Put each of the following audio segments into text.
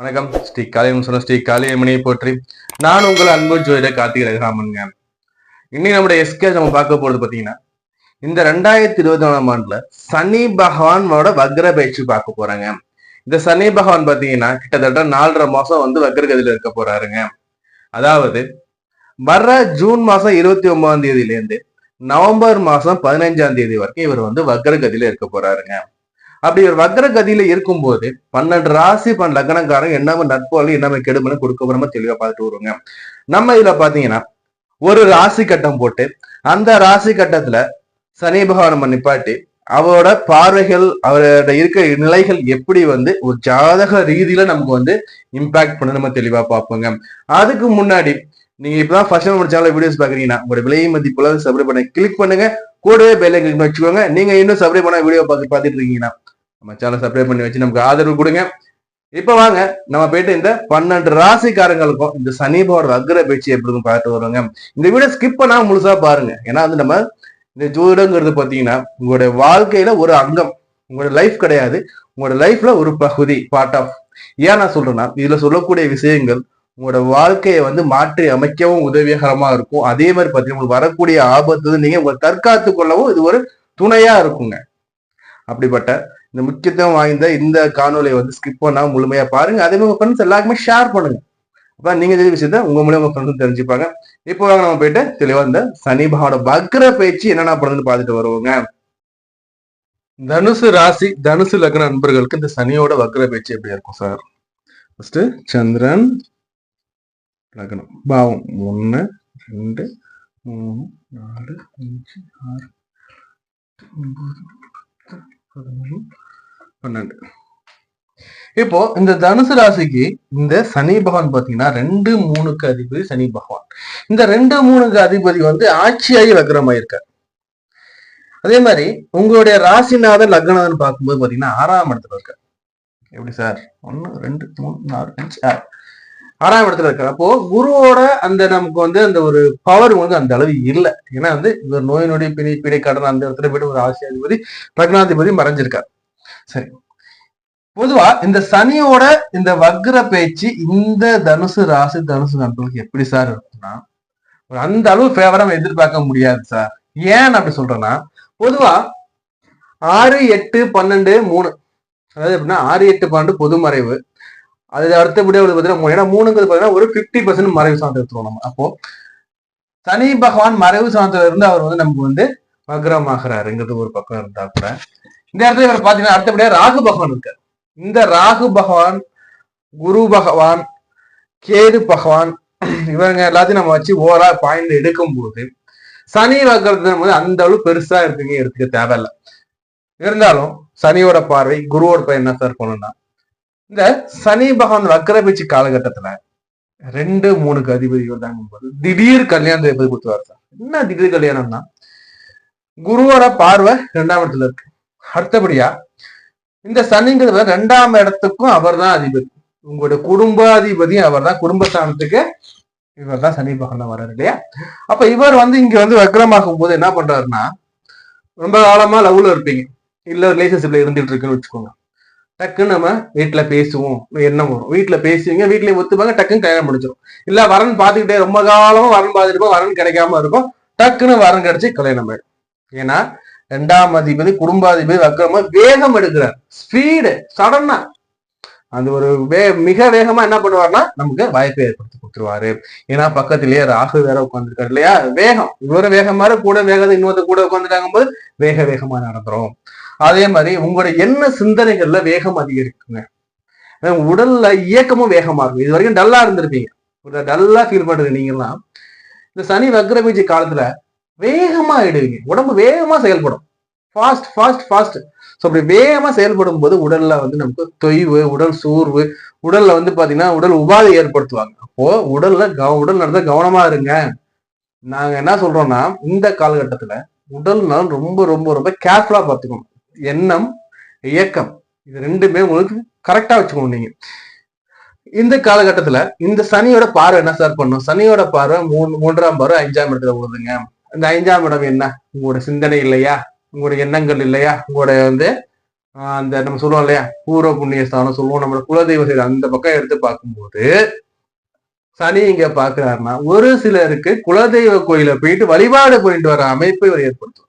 வணக்கம். ஸ்ரீ காளியம் சொன்ன ஸ்ரீ காளியம்மணியை போற்றி. நான் உங்கள் அன்பு ஜோதிட கார்த்திகை ரகுராமனுங்க. இன்னைக்கு நம்முடைய எஸ்கே நம்ம பார்க்க போறது பாத்தீங்கன்னா இந்த ரெண்டாயிரத்தி இருபத்தி நாலாம் ஆண்டுல சனி பகவானோட வக்ர பயிற்சி பார்க்க போறாங்க. இந்த சனி பகவான் பாத்தீங்கன்னா கிட்டத்தட்ட நாலரை மாசம் வந்து வக்ரகதியில இருக்க போறாருங்க. அதாவது வர்ற ஜூன் மாசம் இருபத்தி ஒன்பதாம் தேதியில இருந்து நவம்பர் மாசம் பதினைஞ்சாம் தேதி வரைக்கும் இவர் வந்து வக்ரகதியில இருக்க போறாருங்க. அப்படி ஒரு வக்ர கதியில இருக்கும்போது பன்னெண்டு ராசி பன் லக்னக்காரங்க என்ன நட்பு என்ன கெடுமனு கொடுக்க போறோமோ தெளிவா பார்த்துட்டு வருவாங்க. நம்ம இதுல பாத்தீங்கன்னா ஒரு ராசி கட்டம் போட்டு அந்த ராசி கட்டத்துல சனி பகவான் நம்ம நிப்பாட்டி அவரோட பார்வைகள் அவரோட இருக்க நிலைகள் எப்படி வந்து ஒரு ஜாதக ரீதியில நமக்கு வந்து இம்பாக்ட் பண்ண நம்ம தெளிவா பார்ப்போங்க. அதுக்கு முன்னாடி நீங்க இப்பதான் ஃபர்ஸ்ட் நம்ம சேனல் வீடியோஸ் பாக்குறீங்கன்னா உங்களோட விலை மதிப்புல சப்ஸ்கிரைப் பண்ண கிளிக் பண்ணுங்க. கூடவே பெல்லை கிளிக் வச்சுக்கோங்க. நீங்க இன்னும் சப்ஸ்கிரைப் பண்ண வீடியோ பார்த்து பார்த்துட்டு இருக்கீங்கன்னா நம்ம சேனல் சப்ஸ்கிரைப் பண்ணி வச்சு நமக்கு ஆதரவு கொடுங்க. இப்ப வாங்க நம்ம போயிட்டு இந்த பன்னெண்டு ராசிக்காரங்களுக்கும் இந்த சனிபோட அக்ர பேச்சு எப்படி இருக்கும் பார்த்து வருவாங்க. இந்த வீடியோ ஸ்கிப் பண்ணா முழுசா பாருங்க. ஏன்னா வந்து நம்ம இந்த ஜோதிடங்கிறது பாத்தீங்கன்னா உங்களுடைய வாழ்க்கையில ஒரு அங்கம் உங்களோட லைஃப் கிடையாது. உங்களோட லைஃப்ல ஒரு பகுதி பார்ட் ஆஃப் ஏன் நான் சொல்றேன்னா இதுல சொல்லக்கூடிய விஷயங்கள் உங்களோட வாழ்க்கையை வந்து மாற்றி அமைக்கவும் உதவிகரமா இருக்கும். அதே மாதிரி பார்த்தீங்கன்னா உங்களுக்கு வரக்கூடிய ஆபத்து நீங்க உங்களை தற்காத்து கொள்ளவும் இது ஒரு துணையா இருக்குங்க. அப்படிப்பட்ட இந்த முக்கியத்துவம் வாய்ந்த இந்த காணொலியை வந்து ஸ்கிப் பண்ணா முழுமையா பாருங்க. அதே மாதிரி ஃப்ரெண்ட்ஸ் எல்லாருக்குமே ஷேர் பண்ணுங்க. அப்ப நீங்க தெரிஞ்ச விஷயத்த உங்க மூலியம் உங்க ஃப்ரெண்ட்ஸும் தெரிஞ்சுப்பாங்க. இப்போ வாங்க நம்ம போயிட்டு தெளிவா இந்த சனி பகவானோட வக்ர பயிற்சி என்னென்ன பண்ணுதுன்னு பார்த்துட்டு வருவோங்க. தனுசு ராசி தனுசு லக்ன நண்பர்களுக்கு இந்த சனியோட வக்ர பயிற்சி எப்படி இருக்கும் சார் ஃபர்ஸ்ட் சந்திரன் லக்னம். பாவம். ஒன்று ரெண்டு மூணு நாலு அஞ்சு ஆறு ஒன்பது பன்னெண்டு. இப்போ இந்த தனுசு ராசிக்கு இந்த சனி பகவான் பாத்தீங்கன்னா ரெண்டு மூணுக்கு அதிபதி சனி பகவான். இந்த ரெண்டு மூணுக்கு அதிபதி வந்து ஆட்சியாகி வக்ரமாயிருக்கார். அதே மாதிரி உங்களுடைய ராசிநாதன் லக்னநாதன் பார்க்கும்போது பாத்தீங்கன்னா ஆறாம் இடத்துல இருக்கார். எப்படி சார்? ஒன்னு ரெண்டு மூணு நாலு அஞ்சு ஆறு. ஆறாம் இடத்துல இருக்கார். அப்போ குருவோட அந்த நமக்கு வந்து அந்த ஒரு பவர் வந்து அந்த அளவு இல்லை. ஏன்னா வந்து இவர் நோய் நொடி பிணை பிடை கடன் அந்த இடத்துல போயிட்டு ஒரு ஆசியாதிபதி லக்னாதிபதி மறைஞ்சிருக்கார். சரி. பொதுவா இந்த சனியோட இந்த வக்ர பேச்சு இந்த தனுசு ராசி தனுசு நண்பர்களுக்கு எப்படி சார் இருக்கும்னா ஒரு அந்த அளவு ஃபேவரா எதிர்பார்க்க முடியாது சார் ஏன் அப்படி சொல்றேன்னா பொதுவா ஆறு எட்டு பன்னெண்டு மூணு. அதாவது எப்படின்னா ஆறு எட்டு பன்னெண்டு பொது மறைவு. அது அடுத்த விட பார்த்தீங்கன்னா மூணு. ஏன்னா மூணுங்கிறது பார்த்தீங்கன்னா ஒரு ஃபிஃப்டி பர்சன்ட் மறைவு சார்ந்து எடுத்துருவோம் நம்ம அப்போ சனி பகவான் மறைவு சார்ந்ததுல இருந்து அவர் வந்து நமக்கு வந்து வக்ரமாகிறாருங்கிறது ஒரு பக்கம் இருந்தா கூட இந்த இடத்துல இவர் பாத்தீங்கன்னா அடுத்தபடியா ராகு பகவான் இருக்கார் இந்த ராகு பகவான் குரு பகவான் கேது பகவான் இவங்க எல்லாத்தையும் நம்ம வச்சு ஓரா பாயிண்ட் எடுக்கும் போது சனி வக்ரத்தை வந்து அந்த அளவு பெருசா இருக்குங்க எடுத்துக்க தேவையில்ல இருந்தாலும் சனியோட பார்வை குருவோட பார்வை என்ன சார் பண்ணணும்னா இந்த சனி பகவான் வக்கரபீச்சு காலகட்டத்துல ரெண்டு மூணுக்கு அதிபதி வந்தாங்கும் போது திடீர் கல்யாணத்தை எப்படி கொடுத்து சார். என்ன திடீர் கல்யாணம்னா? குருவோட பார்வை ரெண்டாம் இடத்துல இருக்கு. அடுத்தபடியா இந்த சனிங்கிறது ரெண்டாம் இடத்துக்கும் அவர் தான் அதிபதி. உங்களுடைய குடும்பாதிபதியும் அவர் தான் குடும்பஸ்தானத்துக்கு இவர் தான் சனி பகவான் வர்றாரு இல்லையா? அப்ப இவர் வந்து இங்க வந்து வக்கரமாகும் போது என்ன பண்றாருன்னா ரொம்ப காலமா லவ்ல இருப்பீங்க. இல்ல ரிலேஷன்ஷிப்ல இருந்துட்டு இருக்குன்னு வச்சுக்கோங்க. டக்குன்னு நம்ம வீட்டுல பேசுவோம். எண்ணம் வரும்? வீட்டுல பேசுவீங்க வீட்லேயும் ஒத்துப்பாங்க டக்குன்னு கல்யாணம் முடிச்சிடும் இல்லை வரன் பார்த்துக்கிட்டே ரொம்ப காலமா வரன் பார்த்துட்டு வரன் கிடைக்காம இருக்கும் டக்குன்னு வரன் கிடைச்சு கல்யாணம் ஆயிடும். ஏன்னா ரெண்டாம் அதிபதி குடும்பாதிபதி வக்கரமா வேகம் எடுக்கிறார். ஸ்பீடு சடனா அந்த ஒரு வே மிக வேகமா என்ன பண்ணுவார்னா நமக்கு வாய்ப்பை ஏற்படுத்தி கொடுத்துருவாரு. ஏன்னா பக்கத்திலேயே ராகு வேற உட்காந்துருக்காரு இல்லையா? வேகம். இவரு வேகமா கூட வேகத்தை இன்னொருத்த கூட உட்காந்துட்டாங்க போது வேக வேகமா நடந்துரும். அதே மாதிரி உங்களோட என்ன சிந்தனைகள்ல வேகம் அதிகரிக்குங்க. உடல்ல இயக்கமும் வேகமா இருக்கும். இது வரைக்கும் டல்லா இருந்திருப்பீங்க. ஒரு டல்லா ஃபீல் பண்றது நீங்கெல்லாம் இந்த சனி வக்ர பீஜ காலத்துல வேகமா ஆயிடுவீங்க. உடம்பு வேகமா செயல்படும். ஃபாஸ்ட் ஃபாஸ்ட் ஃபாஸ்ட் ஸோ அப்படி வேகமா செயல்படும் போது உடல்ல வந்து நமக்கு தொய்வு உடல் சோர்வு உடல்ல வந்து பாத்தீங்கன்னா உடல் உபாதை ஏற்படுத்துவாங்க. அப்போ உடல்ல கவ உடல் நடந்த கவனமா இருங்க. நாங்க என்ன சொல்றோம்னா இந்த காலகட்டத்துல உடல் நலம் ரொம்ப ரொம்ப ரொம்ப கேர்ஃபுல்லா பார்த்துக்கணும். எண்ணம் இயக்கம் இது ரெண்டுமே உங்களுக்கு கரெக்டா வச்சுக்கணும் நீங்க. இந்த காலகட்டத்துல இந்த சனியோட பார்வை என்ன சார் பண்ணும்? சனியோட பார்வை மூணு மூன்றாம் பார்வை அஞ்சாம் இடத்துல விழுதுங்க இந்த ஐந்தாம் இடம் என்ன? உங்களோட சிந்தனை இல்லையா? உங்களுடைய எண்ணங்கள் இல்லையா? உங்களோட வந்து அந்த நம்ம சொல்லுவோம் இல்லையா? பூர்வ புண்ணிய ஸ்தானம் சொல்லுவோம். நம்ம குலதெய்வ சைடு அந்த பக்கம் எடுத்து பார்க்கும்போது சனி இங்க பாக்குறாருன்னா ஒரு சிலருக்கு குலதெய்வ கோயில போயிட்டு வழிபாடு போயிட்டு வர அமைப்பை இவர் ஏற்படுத்தும்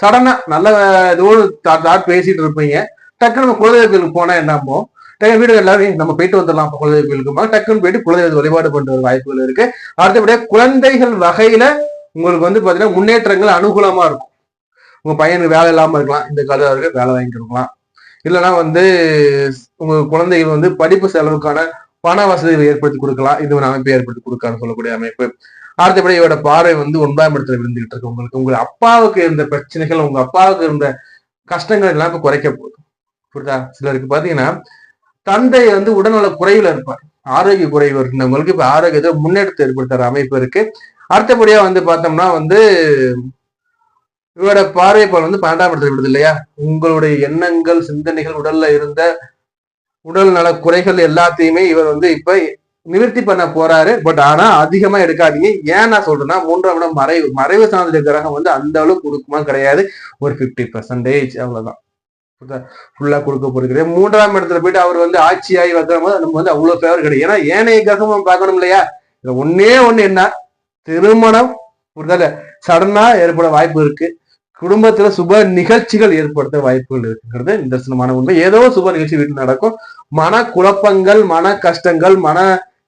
சடனா நல்ல ஏதோ தாட் பேசிட்டு இருப்பீங்க. டக்குனு நம்ம குலதெய்வ கோயிலுக்கு போனா என்னமோ டக்கு வீடு எல்லாரும் நம்ம போயிட்டு வந்துடலாம் அப்ப குலதெய்வ கோயிலுக்குமா டக்குன்னு போயிட்டு குலதெய்வ வழிபாடு பண்ற வாய்ப்புகள் இருக்கு. அடுத்தபடியாக குழந்தைகள் வகையில உங்களுக்கு வந்து பாத்தீங்கன்னா முன்னேற்றங்கள் அனுகூலமா இருக்கும். உங்க பையனுக்கு வேலை இல்லாம இருக்கலாம். இந்த காலத்துக்கு வேலை வாங்கி கொடுக்கலாம் இல்லைன்னா வந்து உங்க குழந்தைகள் வந்து படிப்பு செலவுக்கான பண வசதிகளை ஏற்படுத்தி கொடுக்கலாம். இது ஒரு அமைப்பை ஏற்படுத்தி கொடுக்கலாம்னு சொல்லக்கூடிய அமைப்பு. அடுத்தபடி இவரோட பார்வை வந்து ஒன்பதாம் இடத்துல விழுந்துகிட்டு இருக்கு. உங்களுக்கு உங்க அப்பாவுக்கு இருந்த பிரச்சனைகள் உங்க அப்பாவுக்கு இருந்த கஷ்டங்கள் எல்லாம் இப்ப குறைக்க போகுது. புரியுதா? சிலருக்கு பாத்தீங்கன்னா தந்தை வந்து உடல்நல குறைவுல இருப்பார். ஆரோக்கிய குறைவு இருந்தவங்களுக்கு இப்ப ஆரோக்கியத்தை முன்னெடுத்து ஏற்படுத்துற அமைப்பு இருக்கு. அடுத்தபடியா வந்து பார்த்தோம்னா வந்து இவரோட பார்வைப்பால் வந்து பன்னெண்டாம் இடத்துல விடுது இல்லையா? உங்களுடைய எண்ணங்கள் சிந்தனைகள் உடல்ல இருந்த உடல் நல குறைகள் எல்லாத்தையுமே இவர் வந்து இப்ப நிவர்த்தி பண்ண போறாரு. பட் ஆனா அதிகமா எடுக்காதீங்க. ஏன் நான் சொல்றேன்னா மூன்றாம் இடம் மறைவு. மறைவு சார்ந்த கிரகம் வந்து அந்த அளவுக்கு கொடுக்குமா கிடையாது. ஒரு பிப்டி பர்சன்டேஜ் அவ்வளவுதான். ஃபுல்லா கொடுக்க போறது மூன்றாம் இடத்துல போயிட்டு அவர் வந்து ஆட்சியாகி வைக்கிற போது நம்ம வந்து அவ்வளவு ஃபேவர் கிடையாது. ஏன்னா ஏனைய கிரகமும் பார்க்கணும் இல்லையா? இதுல ஒன்னே ஒண்ணு என்ன? திருமணம். புரிதல சடனா ஏற்பட வாய்ப்பு இருக்கு. குடும்பத்துல சுப நிகழ்ச்சிகள் ஏற்படுத்த வாய்ப்புகள் இருக்குங்கிறது நிதர்சனமான உண்மை. ஏதோ சுப நிகழ்ச்சி வீட்டில் நடக்கும். மன குழப்பங்கள் மன கஷ்டங்கள் மன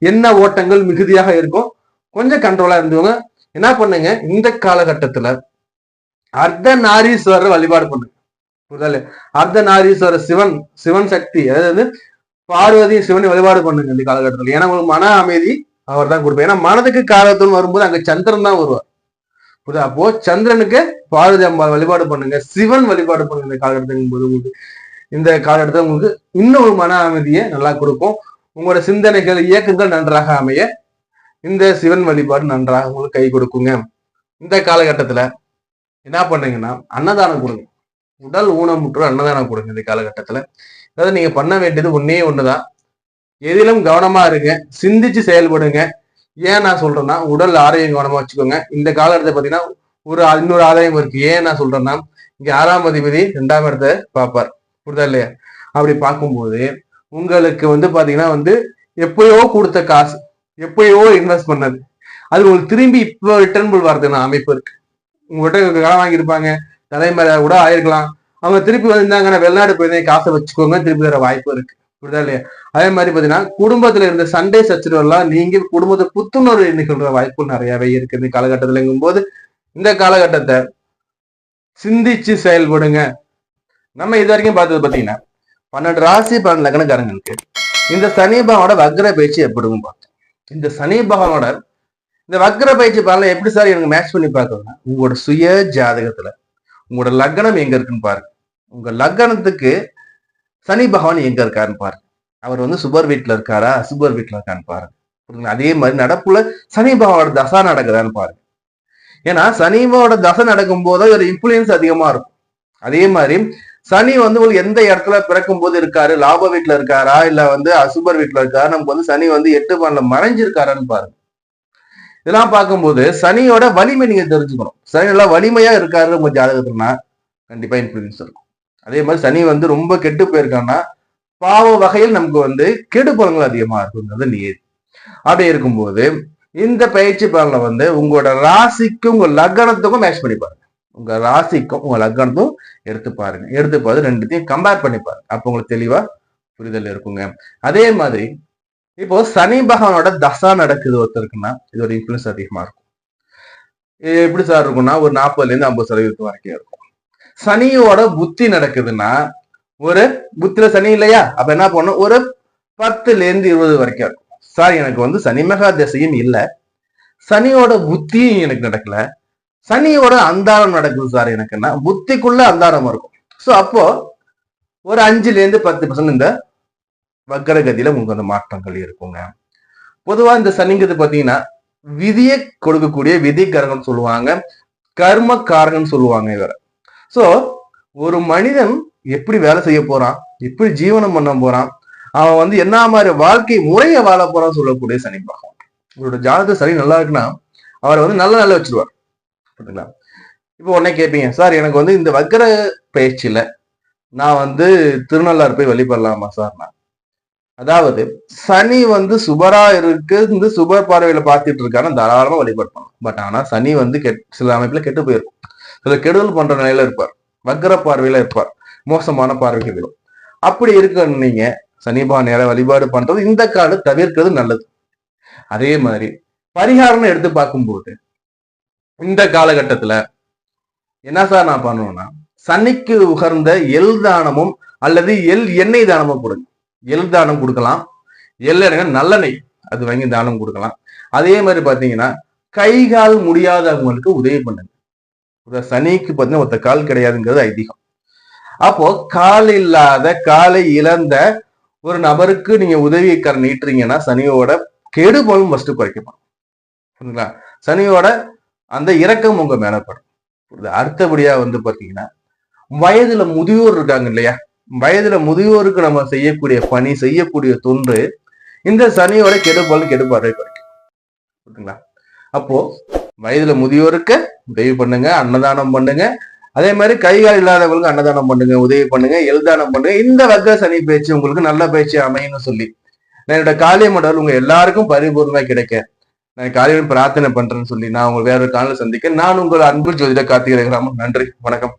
என்ன ஓட்டங்கள் மிகுதியாக இருக்கும் கொஞ்சம் கண்ட்ரோலா இருந்தவங்க என்ன பண்ணுங்க? இந்த காலகட்டத்துல அர்த்த நாரீஸ்வரர் வழிபாடு பண்ணுங்க. புரிதல்? அர்த்த நாரீஸ்வரர் சிவன் சிவன் சக்தி அதாவது பார்வதி சிவனை வழிபாடு பண்ணுங்க இந்த காலகட்டத்தில். ஏன்னா உங்களுக்கு மன அமைதி அவர் தான் கொடுப்பார் ஏன்னா மனதுக்கு காலத்துன்னு வரும்போது அங்க சந்திரன் தான் வருவார். புரியுதா அப்போ சந்திரனுக்கு பார்வதி அம்பாள் வழிபாடு பண்ணுங்க. சிவன் வழிபாடு பண்ணுங்க இந்த காலகட்டத்தின் போது உங்களுக்கு. இந்த காலகட்டத்தில் உங்களுக்கு இன்னும் ஒரு மன அமைதியை நல்லா கொடுக்கும். உங்களோட சிந்தனைகள் இயக்கங்கள் நன்றாக அமைய இந்த சிவன் வழிபாடு நன்றாக உங்களுக்கு கை கொடுக்குங்க. இந்த காலகட்டத்துல என்ன பண்ணுங்கன்னா அன்னதானம் கொடுங்க. உடல் ஊனமுற்று அன்னதானம் கொடுங்க இந்த காலகட்டத்துல. அதாவது நீங்க பண்ண வேண்டியது ஒன்னே ஒண்ணுதான். எதிலும் கவனமா இருங்க. சிந்திச்சு செயல்படுங்க. ஏன் நான் சொல்றேன்னா உடல் ஆரோக்கியம் கவனமா வச்சுக்கோங்க. இந்த காலகட்டத்தை பாத்தீங்கன்னா ஒரு இன்னொரு ஆதாயம் இருக்கு. ஏன் நான் சொல்றேன்னா இங்க ஆறாம் அதிபதி ரெண்டாம் இடத்தை பார்ப்பார். புரிதா இல்லையா? அப்படி பார்க்கும்போது உங்களுக்கு வந்து பாத்தீங்கன்னா வந்து எப்பயோ கொடுத்த காசு எப்பயோ இன்வெஸ்ட் பண்ணது. அது உங்களுக்கு திரும்பி இப்போ ரிட்டர்ன் வரதுன்னு அமைப்பு இருக்கு. உங்கள்கிட்ட கடன் வாங்கியிருப்பாங்க தலைமுறை கூட ஆயிருக்கலாம். அவங்க திருப்பி வந்திருந்தாங்கன்னா வெளிநாடு போயிருந்தே காசை வச்சுக்கோங்க திருப்பி வர வாய்ப்பு இருக்கு. புரியுதா இல்லையா? அதே மாதிரி பாத்தீங்கன்னா குடும்பத்துல இருந்த சண்டை சச்சரவு நீங்க குடும்பத்தை புத்துணர்வு நிகழ்ற வாய்ப்பு நிறையவே இருக்கு. இந்த காலகட்டத்துலங்கும் போது இந்த காலகட்டத்தை சிந்திச்சு செயல்படுங்க. நம்ம இது வரைக்கும் பார்த்தது பாத்தீங்கன்னா பன்னெண்டு ராசி பன்னெண்டு லக்னக்காரங்களுக்கு இந்த சனி பகவானோட வக்ர பயிற்சி எப்படின்னு பார்த்தோம் இந்த சனி பகவானோட இந்த வக்ர பயிற்சி பலனை எப்படி சார் எனக்கு மேட்ச் பண்ணி பார்க்கணும்னா உங்களோட சுய ஜாதகத்துல உங்களோட லக்னம் எங்க இருக்குன்னு பாருங்க. உங்க லக்னத்துக்கு சனி பகவான் எங்க இருக்காருன்னு பாருங்க. அவர் வந்து சுபர் வீட்டுல இருக்காரா? சுபர் வீட்டுல இருக்கான்னு பாருங்க. அதே மாதிரி நடப்புல சனி பகவானோட தசா நடக்குதான்னு பாருங்க. ஏன்னா சனிவோட தசை நடக்கும் போது ஒரு இன்ஃபுளுயன்ஸ் அதிகமா இருக்கும். அதே மாதிரி சனி வந்து உங்களுக்கு எந்த இடத்துல பிறக்கும் போது இருக்காரு? லாப வீட்டுல இருக்காரா? இல்ல வந்து அசுபர் வீட்டுல இருக்காரு? நமக்கு வந்து சனி வந்து எட்டு பன்னெண்டுல மறைஞ்சிருக்காரான்னு பாருங்க. இதெல்லாம் பார்க்கும்போது சனியோட வலிமை நீங்க தெரிஞ்சுக்கணும். சனி நல்லா வலிமையா இருக்காரு உங்க ஜாதகத்துலனா கண்டிப்பா இன்ஃபுளுன்ஸ் இருக்கும். அதே மாதிரி சனி வந்து ரொம்ப கெட்டு போயிருக்காங்கன்னா பாவ வகையில் நமக்கு வந்து கெடு பலங்கள் அதிகமா இருக்குங்கிறது நீர் அப்படி இருக்கும்போது இந்த பயிற்சி பலனை வந்து உங்களோட ராசிக்கும் உங்க லக்னத்துக்கும் மேட்ச் பண்ணி பாருங்க. உங்க ராசிக்கும் உங்க லக்னத்தும் எடுத்து பாருங்க. எடுத்து பார்த்து ரெண்டுத்தையும் கம்பேர் பண்ணி பாருங்க. அப்போ உங்களுக்கு தெளிவா புரிதல் இருக்குங்க. அதே மாதிரி இப்போ சனி பகவானோட தசா நடக்குது ஒருத்தருக்குன்னா இதோட இன்ஃபுளுன்ஸ் அதிகமா இருக்கும். எப்படி சார் இருக்கும்னா ஒரு நாற்பதுல இருந்து ஐம்பது சதவீதம் வரைக்கும் இருக்கும். சனியோட புத்தி நடக்குதுன்னா ஒரு புத்திர சனி இல்லையா? அப்ப என்ன பண்ணும் ஒரு பத்துல இருந்து இருபது வரைக்கும் இருக்கும். சார் எனக்கு வந்து சனி மகா திசையும் இல்லை. சனியோட புத்தியும் எனக்கு நடக்கல. சனியோட அந்தாரம் நடக்குது சார் எனக்குன்னா. புத்திக்குள்ள அந்தாரம் இருக்கும். ஸோ அப்போ ஒரு அஞ்சுல இருந்து பத்து பர்சன்ட் இந்த வக்கரகதியில உங்களுக்கு அந்த மாற்றங்கள் இருக்குங்க. பொதுவா இந்த சனிங்கிறது பாத்தீங்கன்னா விதியை கொடுக்கக்கூடிய விதிகரகம் சொல்லுவாங்க. கர்ம காரகன் சொல்லுவாங்க இவரை. சோ ஒரு மனிதன் எப்படி வேலை செய்ய போறான்? எப்படி ஜீவனம் பண்ண போறான்? அவன் வந்து என்ன மாதிரி வாழ்க்கை முறையை வாழ போறான்னு சொல்லக்கூடிய சனி பகவான். உங்களோட ஜாதக சனி நல்லா இருக்குன்னா அவரை வந்து நல்ல நல்ல வச்சிருவார். புரியுதுங்களா இப்போ உடனே கேட்பீங்க சார் எனக்கு வந்து இந்த வக்கர பயிற்சியில நான் வந்து திருநள்ளாறு போய் வழிபடலாமா சார்? நான். அதாவது சனி வந்து சுபரா இருக்கு இந்த சுபர் பார்வையில பார்த்துட்டு இருக்கான தாராளமா வழிபடலாம் பட் ஆனா சனி வந்து கெட் சில அமைப்புல கெட்டு போயிருக்கும். சில கெடுதல் பண்ற நிலையில இருப்பார். வக்கர பார்வையில இருப்பார். மோசமான பார்வைக்கு விடும் அப்படி இருக்க நீங்க சனிபா நேர வழிபாடு பண்றது இந்த காடு தவிர்க்கிறது நல்லது. அதே மாதிரி பரிகாரம்னு எடுத்து பார்க்கும்போது இந்த காலகட்டத்துல என்ன சார் நான் பண்ணுவேன்னா சனிக்கு உகர்ந்த எல் தானமும் அல்லது எல் எண்ணெய் தானமும் கொடுங்க. எள் தானம் கொடுக்கலாம். எள் நல்லெண்ணெய் அது வாங்கி தானம் கொடுக்கலாம். அதே மாதிரி பாத்தீங்கன்னா கை கால் முடியாதவங்களுக்கு உதவி பண்ணுங்க. சனிக்கு பார்த்தீங்கன்னா ஒருத்த கால் கிடையாதுங்கிறது ஐதீகம். அப்போ கால் இல்லாத காலை இழந்த ஒரு நபருக்கு நீங்க உதவியை கர நீட்டுறீங்கன்னா சனியோட கெடுபலும் ஃபர்ஸ்ட் குறைக்கப்படும். சரிங்களா சனியோட அந்த இரக்கம் உங்க மேலப்படும் புரியுதா? அடுத்தபடியா வந்து பாத்தீங்கன்னா வயதுல முதியோர் இருக்காங்க இல்லையா? வயதுல முதியோருக்கு நம்ம செய்யக்கூடிய பணி செய்யக்கூடிய தொன்று இந்த சனியோட கெடுபல் கெடுபாறை குறைக்கும். புரியுதுங்களா? அப்போ வயதுல முதியோருக்கு உதவி பண்ணுங்க அன்னதானம் பண்ணுங்க. அதே மாதிரி கை கால் இல்லாதவங்களுக்கு அன்னதானம் பண்ணுங்க உதவி பண்ணுங்க எழுதானம் பண்ணுங்க. இந்த வக சனி பேச்சு உங்களுக்கு நல்ல பேச்சு அமையும்னு சொல்லி நான் என்னோட காளிய மடல் உங்க எல்லாருக்கும் பரிபூர்ணமா கிடைக்க. நான் காலையில் பிரார்த்தனை பண்றேன்னு சொல்லி நான் உங்களை வேற ஒரு காலையில் சந்திக்க நான் உங்கள் அன்பு ஜோதிட கார்த்திகை நன்றி வணக்கம்.